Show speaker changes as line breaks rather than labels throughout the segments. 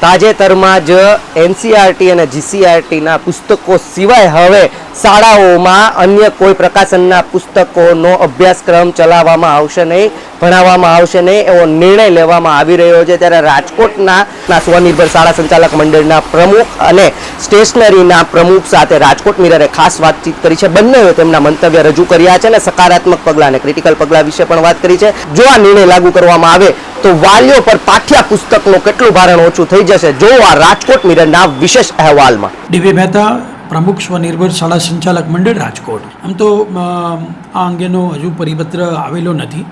તાજેતરમાં જ એનસીઆરટી અને જીસીઆરટીના પુસ્તકો સિવાય હવે શાળાઓમાં અન્ય કોઈ પ્રકાશનના પુસ્તકોનો અભ્યાસક્રમ ચલાવવામાં આવશે નહીં, ભણાવવામાં આવશે નહીં, એવો નિર્ણય લેવામાં આવી રહ્યો છે. ત્યારે રાજકોટના સ્વનિર્ભર શાળા સંચાલક મંડળના પ્રમુખ અને સ્ટેશનરીના પ્રમુખ સાથે રાજકોટ મિરરે ખાસ વાતચીત કરી છે. બંનેએ તેમના મંતવ્ય રજૂ કર્યા છે અને સકારાત્મક પગલાં અને ક્રિટિકલ પગલાં વિશે પણ વાત કરી છે. જો આ નિર્ણય લાગુ કરવામાં આવે, તો વાલીઓ પર પાઠ્ય પુસ્તકનું કેટલું ભારણ ઓછું થઈ જશે? જો આ રાજકોટ મિરરના વિશેષ અહેવાલમાં.
ડીબી મહેતા પ્રમુખ સ્વનિર્ભર શાળા સંચાલક મંડળ રાજકોટ. આમ તો આ અંગેનો હજુ પરિપત્ર આવેલો નથી.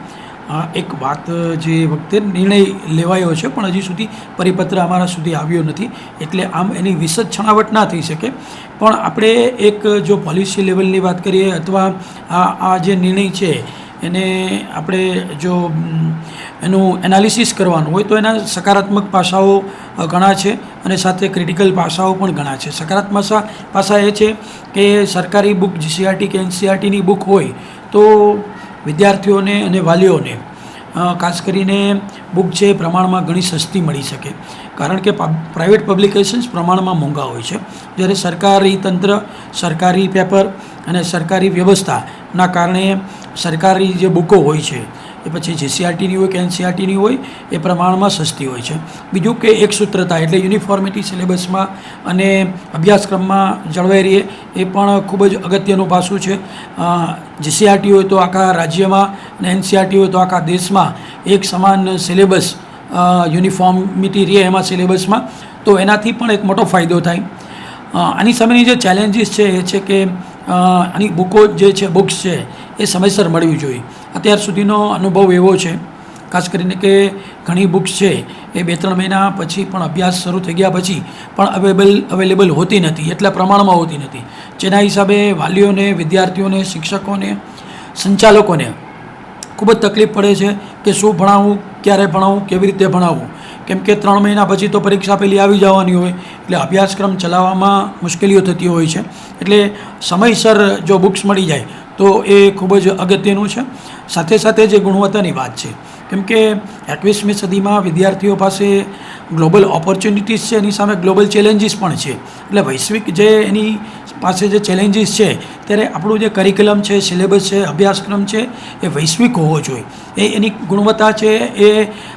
એક વાત જે વખતે નિર્ણય લેવાયો છે, પણ હજી સુધી પરિપત્ર અમારા સુધી આવ્યો નથી. એટલે આમ એની વિશદ છણાવટ ના થઈ શકે. પણ આપણે એક જો પોલિસી લેવલની વાત કરીએ અથવા આ આ જે નિર્ણય છે એને આપણે જો એનું એનાલિસિસ કરવાનું હોય તો એના સકારાત્મક પાસાઓ ઘણા છે અને સાથે ક્રિટિકલ પાસાઓ પણ ઘણા છે. સકારાત્મક પાસા એ છે કે સરકારી બુક જીસીઆરટી કે એનસીઆરટીની બુક હોય તો વિદ્યાર્થીઓને અને વાલીઓને ખાસ કરીને બુક છે એ પ્રમાણમાં ઘણી સસ્તી મળી શકે. કારણ કે પ્રાઇવેટ પબ્લિકેશન્સ પ્રમાણમાં મોંઘા હોય છે. જ્યારે સરકારી તંત્ર, સરકારી પેપર અને સરકારી વ્યવસ્થાના કારણે સરકારી જે બુકો હોય છે, એ પછી જીસીઆરટીની હોય કે એનસીઆરટીની હોય, એ પ્રમાણમાં સસ્તી હોય છે. બીજું કે એક સૂત્રતા એટલે યુનિફોર્મિટી સિલેબસમાં અને અભ્યાસક્રમમાં જળવાઈ રહે, એ પણ ખૂબ જ અગત્યનું પાસું છે. જીસીઆરટી હોય તો આખા રાજ્યમાં અને એનસીઆરટી હોય તો આખા દેશમાં એક સમાન સિલેબસ યુનિફોર્મિટી રહે એમાં સિલેબસમાં તો એનાથી પણ એક મોટો ફાયદો થાય. આની સામેની જે ચેલેન્જીસ છે એ છે કે આની બુકો જે છે બુક્સ છે એ સમયસર મળવી જોઈએ. અત્યાર સુધીનો અનુભવ એવો છે, ખાસ કરીને કે ઘણી બુક્સ છે, એ બે ત્રણ મહિના પછી પણ અભ્યાસ શરૂ થઈ ગયા પછી પણ અવેલેબલ અવેલેબલ હોતી નથી, એટલા પ્રમાણમાં હોતી નથી. જેના હિસાબે વાલીઓને, વિદ્યાર્થીઓને, શિક્ષકોને, સંચાલકોને ખૂબ જ તકલીફ પડે છે કે શું ભણાવવું ક્યારે ભણાવવું કેવી રીતે ભણાવવું કેમ કે ત્રણ મહિના પછી તો પરીક્ષા પેલી આવી જવાની હોય, એટલે અભ્યાસક્રમ ચલાવવામાં મુશ્કેલીઓ થતી હોય છે. એટલે સમયસર જો બુક્સ મળી જાય તો એ ખૂબ જ અગત્યનું છે. સાથે સાથે જે ગુણવત્તાની વાત છે, કેમ કે એકવીસમી સદીમાં વિદ્યાર્થીઓ પાસે ગ્લોબલ ઓપોર્ચ્યુનિટીઝ છે, એની સામે ગ્લોબલ ચેલેન્જીસ પણ છે. એટલે વૈશ્વિક જે એની પાસે જે ચેલેન્જીસ છે, ત્યારે આપણું જે કરિક્યુલમ છે સિલેબસ છે, અભ્યાસક્રમ છે, એ વૈશ્વિક હોવો જોઈએ. એ એની ગુણવત્તા છે, એ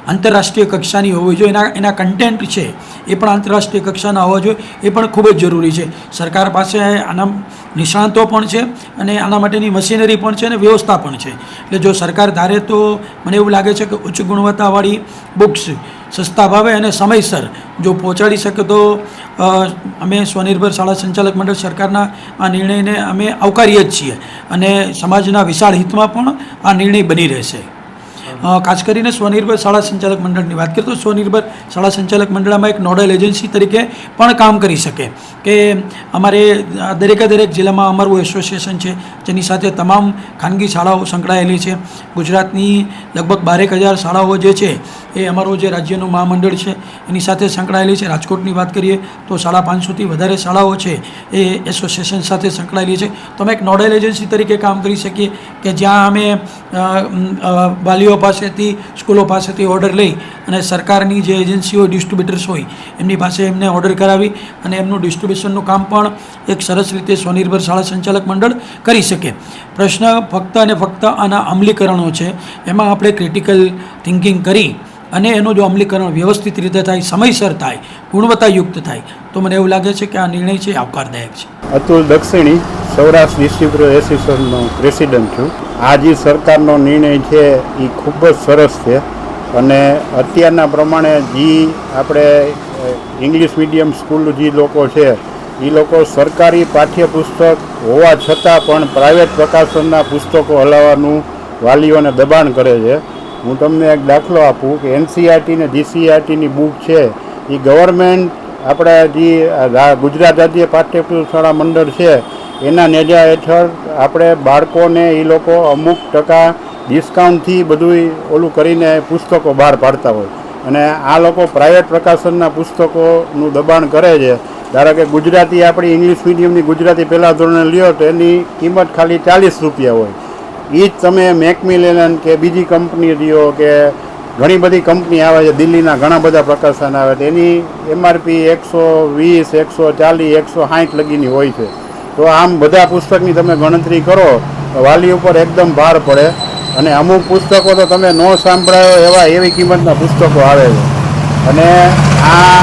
આંતરરાષ્ટ્રીય કક્ષાની હોવી જોઈએ. એના એના કન્ટેન્ટ છે, એ પણ આંતરરાષ્ટ્રીય કક્ષાના હોવા જોઈએ. એ પણ ખૂબ જ જરૂરી છે. સરકાર પાસે આના નિષ્ણાંતો પણ છે અને આના માટેની મશીનરી પણ છે અને વ્યવસ્થા પણ છે. એટલે જો સરકાર ધારે તો મને એવું લાગે છે કે ઉચ્ચ ગુણવત્તાવાળી બુક્સ સસ્તા ભાવે અને સમયસર જો પહોંચાડી શકે તો અમે સ્વનિર્ભર શાળા સંચાલક મંડળ સરકારના આ નિર્ણયને અમે આવકારીએ જ છીએ અને સમાજના વિશાળ હિતમાં પણ આ નિર્ણય બની રહેશે. ખાસ કરીને સ્વનિર્ભર શાળા સંચાલક મંડળની વાત કરીએ તો સ્વનિર્ભર શાળા સંચાલક મંડળમાં એક નોડલ એજન્સી તરીકે પણ કામ કરી શકે કે અમારે દરેકે દરેક જિલ્લામાં અમારું એસોસિએશન છે, જેની સાથે તમામ ખાનગી શાળાઓ સંકળાયેલી છે. ગુજરાતની લગભગ બારેક હજાર શાળાઓ જે છે, એ અમારું જે રાજ્યનું મહામંડળ છે, એની સાથે સંકળાયેલી છે. રાજકોટની વાત કરીએ તો સાડા પાંચસોથી વધારે શાળાઓ છે, એ એસોસિએશન સાથે સંકળાયેલી છે. તો અમે એક નોડલ એજન્સી તરીકે કામ કરી શકીએ કે જ્યાં અમે વાલીઓ પર પાસેથી સ્કૂલો પાસેથી ઓર્ડર લઈ અને સરકારની જે એજન્સીઓ ડિસ્ટ્રીબ્યુટર્સ હોય, એમની પાસે એમને ઓર્ડર કરાવી અને એમનું ડિસ્ટ્રીબ્યુશનનું કામ પણ એક સરસ રીતે સ્વનિર્ભર શાળા સંચાલક મંડળ કરી શકે. પ્રશ્ન ફક્ત અને ફક્ત આના અમલીકરણો છે. એમાં આપણે ક્રિટિકલ થિંકિંગ કરી અને એનું જો અમલીકરણ વ્યવસ્થિત રીતે થાય, સમયસર થાય, ગુણવત્તાયુક્ત થાય, તો મને એવું લાગે છે કે આ નિર્ણય છે આવકારદાયક છે.
અતુલ દક્ષિણી, સૌરાષ્ટ્ર ડિસ્ટ્રિક્ટ એસોસિએશનનો પ્રેસિડેન્ટ છું. આ જે સરકારનો નિર્ણય છે એ ખૂબ જ સરસ છે. અને અત્યારના પ્રમાણે જે આપણે ઇંગ્લિશ મીડિયમ સ્કૂલ જે લોકો છે, એ લોકો સરકારી પાઠ્યપુસ્તક હોવા છતાં પણ પ્રાઇવેટ પ્રકાશનના પુસ્તકો હલાવવાનું વાલીઓને દબાણ કરે છે. હું તમને એક દાખલો આપું કે એનસીઆરટી ને જીસીઆરટીની બુક છે. એ ગવર્મેન્ટ આપણા જે ગુજરાત રાજ્ય પાઠ્યપુસ્તક મંડળ છે એના નેજા હેઠળ આપણે બાળકોને એ લોકો અમુક ટકા ડિસ્કાઉન્ટથી બધું ઓલું કરીને પુસ્તકો બહાર પાડતા હોય. અને આ લોકો પ્રાઇવેટ પ્રકાશનના પુસ્તકોનું દબાણ કરે છે. ધારો કે ગુજરાતી આપણી ઇંગ્લિશ મીડિયમની ગુજરાતી પહેલાં ધોરણે લ્યો તો એની કિંમત ખાલી ચાલીસ રૂપિયા હોય. એ જ તમે મેકમિલેન કે બીજી કંપની લ્યો કે ઘણી બધી કંપની આવે છે, દિલ્હીના ઘણા બધા પ્રકાશન આવે છે. એની એમઆરપી એકસો વીસ, એકસો ચાલીસ, એકસો સાઠ લગીની હોય છે. તો આમ બધા પુસ્તકની તમે ગણતરી કરો, તો વાલી ઉપર એકદમ ભાર પડે. અને અમુક પુસ્તકો તો તમે ન સાંભળાયો એવા એવી કિંમતના પુસ્તકો આવે છે. અને આ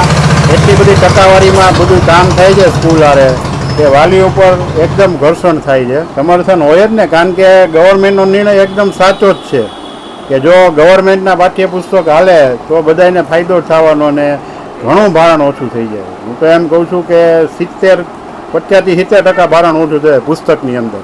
એટલી બધી ટકાવારીમાં બધું કામ થાય છે સ્કૂલ આરે કે વાલી ઉપર એકદમ ઘર્ષણ થાય છે. સમર્થન હોય જ ને, કારણ કે ગવર્મેન્ટનો નિર્ણય એકદમ સાચો જ છે. કે જો ગવર્મેન્ટના પાઠ્યપુસ્તક હાલે, તો બધાને ફાયદો થવાનો ને ઘણું ભારણ ઓછું થઈ જાય. હું તો એમ કહું છું કે સિત્તેર પચાસથી સિત્તેર ટકા ભારણ ઓછું થાય પુસ્તકની અંદર.